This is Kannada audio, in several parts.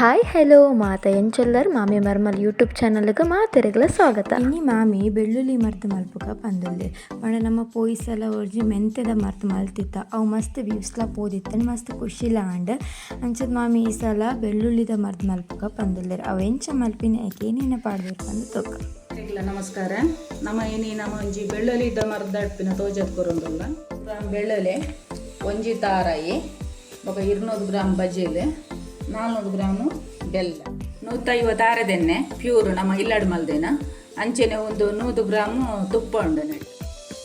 ಹಾಯ್ ಹಲೋ ಮಾತ ಎಂಚಲ್ಲರ್ ಮಾಮಿ ಮರ್ಮಲ್ ಯೂಟ್ಯೂಬ್ ಚಾನಲ್ಗೆ ಮಾತೆರೆಗಳ ಸ್ವಾಗತ. ಇನಿ ಮಾಮಿ ಬೆಳ್ಳುಳ್ಳಿ ಮರ್ತು ಮಲ್ಪುಗ ಪಂದುಲ್ಲೆ ಮಣ ನಮ್ಮ ಪೋಯಿಸಲ ಒರ್ಜಿ ಮೆಂತೆದ ಮರ್ತು ಮಲ್ತಿತ್ತ. ಅವು ಮಸ್ತ್ ವ್ಯೂಸ್ಲ ಪೋದಿತ್ತನ್ ಮಸ್ತ್ ಖುಷಿಲ ಆಂಡ್. ಅಂಚದ ಮಾಮಿ ಈ ಸಲ ಬೆಳ್ಳುಳ್ಳಿದ ಮರ್ತು ಮಲ್ಪುಗ ಪಂದುಲ್ಲೆರ್ ಅವು ಎಂಚ ಮಲ್ಪಿನ ಏನೇನ ಪಾಡ್ಬೇಕು ಅಂದು ತೋಕ. ನಮಸ್ಕಾರ. ನಮ್ಮ ಏನಿ ನಮ್ಮ ಒಂಜಿ ಬೆಳ್ಳುಳ್ಳಿ ಇದ್ದ ಮರದ ಅಡ್ಪಿನ ತೋಜದ್ ಕೊರೊಂದುಲ್ಲ. ಬೆಳ್ಳುಳ್ಳಿ ಒಂಜಿ ತಾರಾಯಿ ಬೊಕ ಇರ್ನೂರು ಗ್ರಾಮ್ ಬಜೀಲ್ ನಾಲ್ನೂರು ಗ್ರಾಮು ಬೆಲ್ಲ. ನೂತೈವತ್ತು ಆರದೆಣ್ಣೆ ಪ್ಯೂರ್ ನಮ್ಮ ಇಲ್ಲಡ್ ಮಲ್ದೇನ. ಅಂಚೆನೆ ಒಂದು ನೂರು ಗ್ರಾಮು ತುಪ್ಪ ಉಂಡು ನೆಟ್ಟು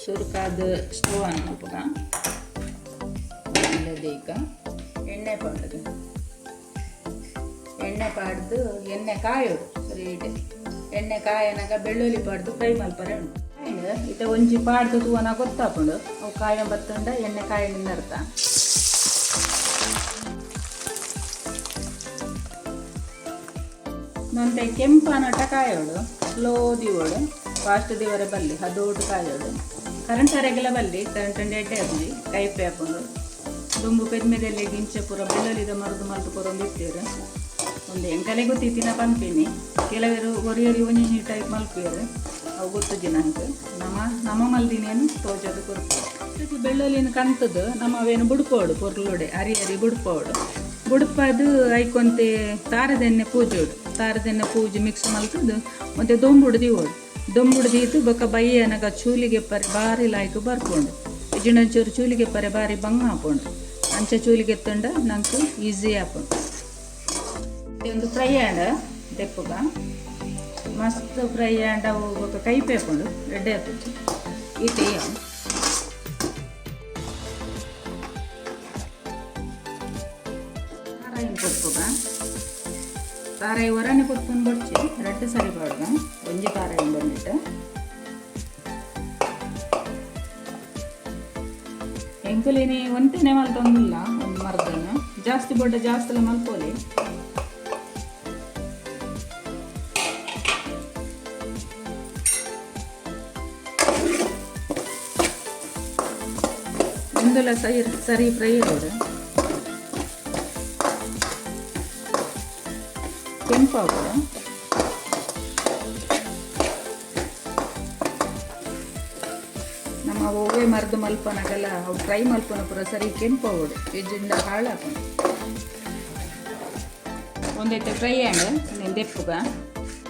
ಸುರುಕಾದ ಸ್ಟವ್ ಪುರ ಮಲ್ಪುಗ ಈಗ ಎಣ್ಣೆ ಪಂಡದು. ಎಣ್ಣೆ ಪಾಡ್ದು ಎಣ್ಣೆ ಕಾಯೋಡು ಸರಿ ಇದೆ. ಎಣ್ಣೆ ಕಾಯನಾಗ ಬೆಳ್ಳುಳ್ಳಿ ಪಾಡ್ದು ಫ್ರೈ ಮಲ್ಪರೆ ಉಂಟು. ಇತ ಒಂಜಿ ಪಾಡ್ದು ತೂವನ ಗೊತ್ತಾಪುಂಡು. ಅವು ಕಾಯ ಬತ್ತಂಡ ಎಣ್ಣೆ ಕಾಯಿನಿಂದ ಅರ್ಥ. ನೊಂತೆ ಕೆಂಪನಟ ಕಾಯೋಡು ಸ್ಲೋ ದಿವೋಡು ಫಾಸ್ಟ್ ದಿವರ ಬಲ್ಲಿ, ಹದೋಟು ಕಾಯೋಡು ಕರೆಂಟ್ ಸರಿಯಾಗಿಲ್ಲ ಬಲ್ಲಿ ಕರೆಂಟ್ ಎಡ್ಡೆ ಅಲ್ಲಿ ಕೈ ಹಾಕೊಂಡು. ದುಂಬು ಪೆದ್ಮೆದಲ್ಲಿ ಗಿಂಚೆ ಪೂರ ಬೆಳ್ಳಲಿದ ಮರದು ಮಲ್ತು ಕೊರೊಂದು ಇಟ್ಟಿರು ಒಂದು ಎಂಕಲೆ ಗೊತ್ತಿತ್ತಿನ ಪಂಪಿನಿ, ಕೆಲವರು ಒರಿಯರಿ ಒಂಜಿ ಟೈಪ್ ಮಲ್ಪಿಯರು ಅವು ಗೊತ್ತು ದಿನಾಂಕ. ನಮ್ಮ ನಮ್ಮ ಮಲ್ದಿನೇನು ತೋಜದು ಕೊಡ್ತೀವಿ ಬೆಳ್ಳಲಿನ ಕಂತದ್ದು ನಮ್ಮವೇನು ಬುಡ್ಪೋಡು ಪೊರ್ಲೋಡೆ ಅರಿ ಅರಿ ಬುಡ್ಪೋಡು. ಬುಡ್ಪದು ಐಕೊಂತೆ ತಾರದೆಣ್ಣೆ ಪೂಜೋಡು. ತಾರದೆಣ್ಣೆ ಪೂಜೆ ಮಿಕ್ಸ್ ಮಲ್ತದ್ದು ಮತ್ತೆ ದೊಂಬುಡು ದಿವೋಡು ದೊಂಬುಡು ಇತ್ತು ಬೊಕ್ಕ ಬಯ್ಯನಗ ಚೂಲಿಗೆ ಪರಿ ಬಾರಿ ಲಾಯ್ಕು ಬರ್ಕೊಂಡು. ಇಜಿನಂಚೂರು ಚೂಲಿಗೆ ಪರಿ ಬಾರಿ ಬಂಗ ಹಾಕೊಂಡು. ಅಂಚ ಚೂಲಿಗೆ ತಂಡ ನಂಗೆ ಈಸಿ ಹಾಕೊಂಡು. ಒಂದು ಫ್ರೈ ಆಂಡ ದೆಪ್ಪಗ. ಮಸ್ತ್ ಫ್ರೈ ಆಂಡ ಬೊಕ್ಕ ಕೈ ಪೇಕೊಂಡು ರೆಡ್ಡೆ ಆಪುಂಡು ಈ ಟೀ ತಾರಾಯಿ ತಾರಾಯಿ ಹೊರನೆ ಕೊಟ್ಕೊಂಡು ரெட்டு ರೆಡ್ಡು ಸರಿ கொஞ்சம் ಒಂಜಿ பண்ணிட்டு ಬಂದಿಟ್ಟು ಎಂಕುಲಿನಿ ಒಂಟೆನೆ ಮಲ್ತೊಂದಿಲ್ಲ ಒಂದು ಮರದನ್ನು ಜಾಸ್ತಿ ಬೊಡ್ಡ, ಜಾಸ್ತಿ ಮಲ್ಪೋಲಿ ಒಂದೆಲ್ಲ ಸರಿ ಸರಿ ಫ್ರೈ ಆಗೋದು ಕೆಂಪಾಗೋದು ನಮ್ಮ ಓವೆ ಮರದು ಮಲ್ಪನಾಗಲ್ಲ ಅವು ಫ್ರೈ ಮಲ್ಪನ ಪೂರ ಸರಿ ಕೆಂಪಾಗೋದು ಇದರಿಂದ ಹಾಳಾಗ ಒಂದೈತೆ ಫ್ರೈ ಆ್ಯಂಡ್ ನೀನು ಪುಗ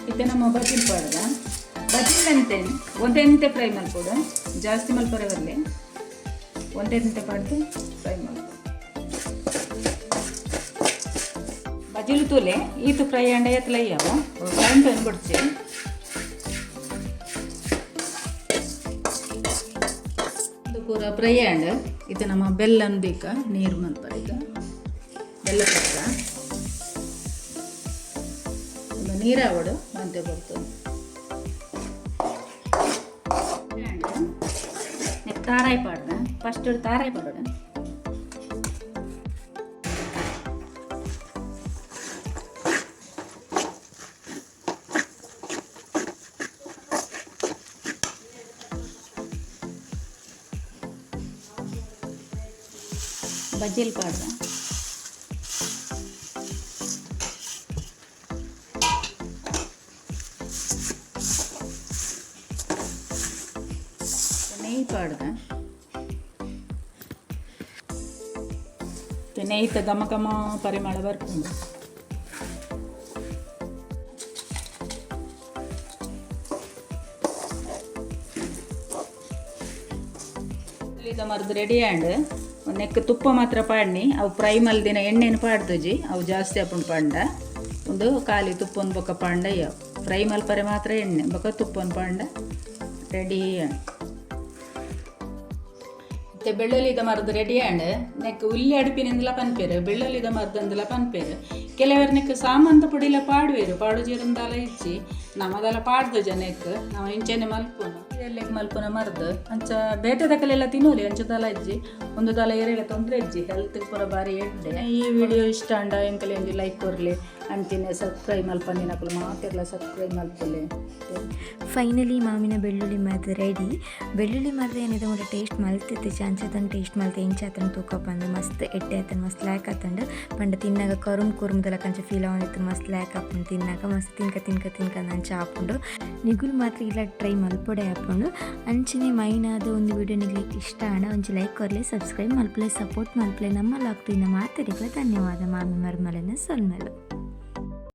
ಇತ್ತೆ ನಮ್ಮ ಬಜಿಲ್ ಪಾಡ್ದ ಬಜಿಲ್ ಅಂತೆ, ಒಂದೆಂತೆ ಫ್ರೈ ಮಲ್ಪೋಡು ಜಾಸ್ತಿ ಮಲ್ಪರೆ ಬರಲಿ. ಒಂದೆಂತೆ ಪಾಡ್ದು ಫ್ರೈ ಮಲ್ಪೋಡು ಬಜಿಲು ತೂಲೆ ಈತು ಫ್ರೈ ಅಂಡ ಎತ್ತಲ ಅಯ್ಯವ ಕರೆಂಟ್ ಅನ್ಬಿಡ್ಸಿ ಇದು ಪೂರ ಫ್ರೈ ಅಂಡ್ ಇದು ನಮ್ಮ ಬೆಲ್ಲ ಅನ್ಬೇಕ ನೀರು ಮಂತ ಈಗ. ಬೆಲ್ಲ ಪಕ್ಕ ನೀರಾವಡು ಮಂತೆ ಬರ್ತದೆ. ತಾರಾಯಿ ಪಾಡ್ದ. ಫಸ್ಟ್ ತಾರಾಯಿ ಪಾಡೋಣ. பஜ்ஜியில் போடுறேன். நெய் போடுறேன். நெய் தமக்கமாக பரிமளவாக இருக்குங்க ಮರ್ದು ರೆಡಿ ಆಂಡ್ ನೆಕ್ಕ ತುಪ್ಪ ಮಾತ್ರ ಪಾಡ್ನಿ. ಅವು ಫ್ರೈ ಮಲ್ದಿನ ಎಣ್ಣೆನ ಪಾಡ್ದಜಿ ಅವು ಜಾಸ್ತಿ ಅಪ್ಪನ್ ಪಾಂಡ. ಒಂದು ಖಾಲಿ ತುಪ್ಪನ ಬೊಕ್ಕ ಪಾಂಡ ಯಾವ ಫ್ರೈ ಮಲ್ಪರೆ ಮಾತ್ರ ಎಣ್ಣೆ ಬೊಕ್ಕ ತುಪ್ಪನ ಪಾಂಡ. ರೆಡಿ ಮತ್ತೆ ಬೆಳ್ಳುಳ್ಳಿದ ಮರದ್ದು ರೆಡಿ ಆಂಡ್ ನೆಕ್ ಉಲ್ಲಿ ಅಡುಪಿನಿಂದಲ ಪನ್ಪೇರು, ಬೆಳ್ಳುಳ್ಳಿದ ಮರದಂದಲ ಪನ್ಪೇರು. ಕೆಲವರು ನೆಕ್ ಸಾಮಂತ ಪುಡಿಲ ಪಾಡುವೇರು. ಪಾಡು ಜೀರಂದಲ ಇಚ್ಚಿ ನಮ್ಮದೆಲ್ಲ ಪಾಡ್ದು ಜನಕ್ಕೆ ನಾವು ಇಂಚೆನೆ ಮಲ್ಪುನು. ಇದೆಲ್ಲ ಮಲ್ಪುನ ಮರ್ದು. ಅಂಚ ಬೇಟೆ ದಕಲೆಲ್ಲ ತಿನ್ನೋಲಿ ಅಂಚದಲ ಅಜ್ಜಿ ಒಂದು ತಲ ಏರಿಯಲ್ಲ ತೊಂದರೆ ಅಜ್ಜಿ ಹೆಲ್ತ್ ಪೂರ ಬಾರಿ ಎಡ್ಡೆ ಈ ವಿಡಿಯೋ ಇಷ್ಟ ಅಂಡ ಎಂಕಲೆ ಲೈಕ್ ಕೊರ್ಲಿ ಅಂಚಿನ ಸಬ್ಸ್ಕ್ರೈಬ್ ಮಲ್ಪಂದಿನಕಲು ಮಾತೆಲ್ಲ ಸಬ್ಸ್ಕ್ರೈಬ್ ಮಲ್ಪಲೆ. ಫೈನಲಿ ಮಾವಿನ ಬೆಳ್ಳುಳ್ಳಿ ಮಾತ್ರ ರೆಡಿ ಬೆಳ್ಳುಳ್ಳಿ ಮಾತ್ರ ಏನಿದೆ ಒಂದು ಟೇಸ್ಟ್ ಮಲ್ತಿತ್ತು ಚಾಂಚಾತನ ಟೇಸ್ಟ್ ಮಲ್ತೆ ಹೆಂಚಾತನ ತೂಕ ಬಂದು, ಮಸ್ತ್ ಎಟ್ಟೆ ಆತನ ಮಸ್ತ್ ಲ್ಯಾಕ್ ಆತಂಡು, ಪಂಡ ತಿನ್ನಾಗ ಕರುಮ್ ಕುರುಮ್ದಲ ಕಂಚ ಫೀಲ್ ಆಗಿತ್ತು ಮಸ್ತ್ ಲ್ಯಾಕ್ ಆಪುಂಡು, ತಿನ್ನಾಗ ಮಸ್ತ್ ತಿನ್ಕ ತಿನ್ಕ ತಿನ್ಕ ಅಂಚ ಹಾಕೊಂಡು ನಿಗುಲ್ ಮಾತ್ರ ಇಲ್ಲ ಟ್ರೈ ಮಲ್ಪೊಡೆ ಹಾಕೊಂಡು ಅಂಚನೆ ಮೈನಾದ ಒಂದು ವಿಡಿಯೋ ನಿಗ್ಲಿಕ್ಕೆ ಇಷ್ಟ ಆನ, ಒಂಚು ಲೈಕ್ ಕೊರ್ಲೆ ಸಬ್ಸ್ಕ್ರೈಬ್ ಮಲ್ಪಲೆ ಸಪೋರ್ಟ್ ಮಲ್ಪಲೆ, ನಮ್ಮ ಲಾಕ್ಟಿನ ಮಾತಾಡಿಗಳ ಧನ್ಯವಾದ, ಮಾಮಿ ಮರ್ಮಲೆನ ಸೊಲ್ಮೆಲು.